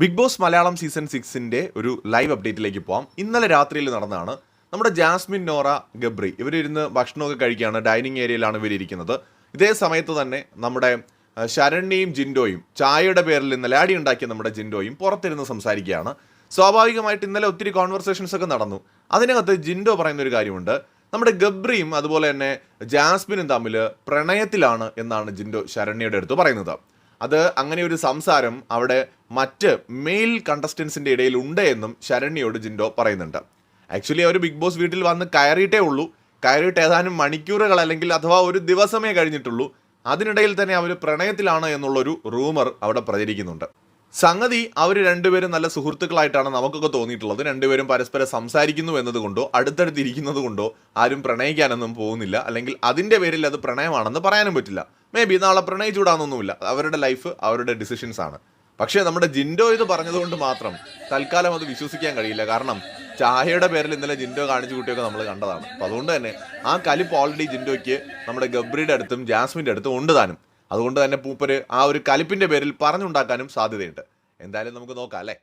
Big Boss Malayalam season സിക്സിന്റെ ഒരു live അപ്ഡേറ്റിലേക്ക് പോവാം. ഇന്നലെ രാത്രിയിൽ നടന്നതാണ് നമ്മുടെ ജാസ്മിൻ നോറ ഗബ്രി ഇവരിരുന്ന് ഭക്ഷണമൊക്കെ കഴിക്കുകയാണ്. ഡൈനിങ് ഏരിയയിലാണ് ഇവരിയ്ക്കുന്നത് ഇതേ സമയത്ത് തന്നെ നമ്മുടെ ശരണ്യയും ജിൻഡോയും ചായയുടെ പേരിൽ ഇന്നലെ അടി ഉണ്ടാക്കിയ നമ്മുടെ ജിൻഡോയും പുറത്തിരുന്ന് സംസാരിക്കുകയാണ്. സ്വാഭാവികമായിട്ട് ഇന്നലെ ഒത്തിരി കോൺവെർസേഷൻസ് ഒക്കെ നടന്നു. അതിനകത്ത് ജിൻഡോ പറയുന്ന ഒരു കാര്യമുണ്ട്. നമ്മുടെ ഗബ്രിയും അതുപോലെ തന്നെ ജാസ്മിനും തമ്മിൽ പ്രണയത്തിലാണ് എന്നാണ് ജിൻഡോ ശരണ്യയുടെ അടുത്ത് പറയുന്നത്. അത് അങ്ങനെ ഒരു സംസാരം അവിടെ മറ്റ് മെയിൽ കണ്ടസ്റ്റൻസിന്റെ ഇടയിൽ ഉണ്ട് എന്നും ശരണ്യോട് ജിൻഡോ പറയുന്നുണ്ട്. ആക്ച്വലി അവർ ബിഗ് ബോസ് വീട്ടിൽ വന്ന് കയറിയിട്ടേ ഉള്ളൂ. കയറിയിട്ട് ഏതാനും മണിക്കൂറുകൾ അല്ലെങ്കിൽ അഥവാ ഒരു ദിവസമേ കഴിഞ്ഞിട്ടുള്ളൂ. അതിനിടയിൽ തന്നെ അവർ പ്രണയത്തിലാണ് എന്നുള്ളൊരു റൂമർ അവിടെ പ്രചരിക്കുന്നുണ്ട്. സംഗതി അവർ രണ്ടുപേരും നല്ല സുഹൃത്തുക്കളായിട്ടാണ് നമുക്കൊക്കെ തോന്നിയിട്ടുള്ളത്. രണ്ടുപേരും പരസ്പരം സംസാരിക്കുന്നു എന്നതുകൊണ്ടോ അടുത്തടുത്തിരിക്കുന്നത് കൊണ്ടോ ആരും പ്രണയിക്കാനൊന്നും പോകുന്നില്ല. അല്ലെങ്കിൽ അതിന്റെ പേരിൽ അത് പ്രണയമാണെന്ന് പറയാനും പറ്റില്ല. മേ ബി നാളെ പ്രണയിച്ചുവിടാനൊന്നുമില്ല അവരുടെ ലൈഫ് അവരുടെ ഡിസിഷൻസ് ആണ്. പക്ഷേ നമ്മുടെ ജിൻഡോ ഇത് പറഞ്ഞതുകൊണ്ട് മാത്രം തൽക്കാലം അത് വിശ്വസിക്കാൻ കഴിയില്ല. കാരണം ചായയുടെ പേരിൽ ഇന്നലെ ജിൻഡോ കാണിച്ചു കൂട്ടിയൊക്കെ നമ്മൾ കണ്ടതാണ്. അപ്പോൾ അതുകൊണ്ട് തന്നെ ആ കലിപ്പ് ഓൾറെഡി ജിൻഡോയ്ക്ക് നമ്മുടെ ഗബ്രിയുടെ അടുത്തും ജാസ്മിന്റെ അടുത്തും ഉണ്ട് താനും. അതുകൊണ്ട് തന്നെ പൂപ്പര് ആ ഒരു കലിപ്പിന്റെ പേരിൽ പറഞ്ഞുണ്ടാക്കാനും സാധ്യതയുണ്ട്. എന്തായാലും നമുക്ക് നോക്കാം അല്ലേ?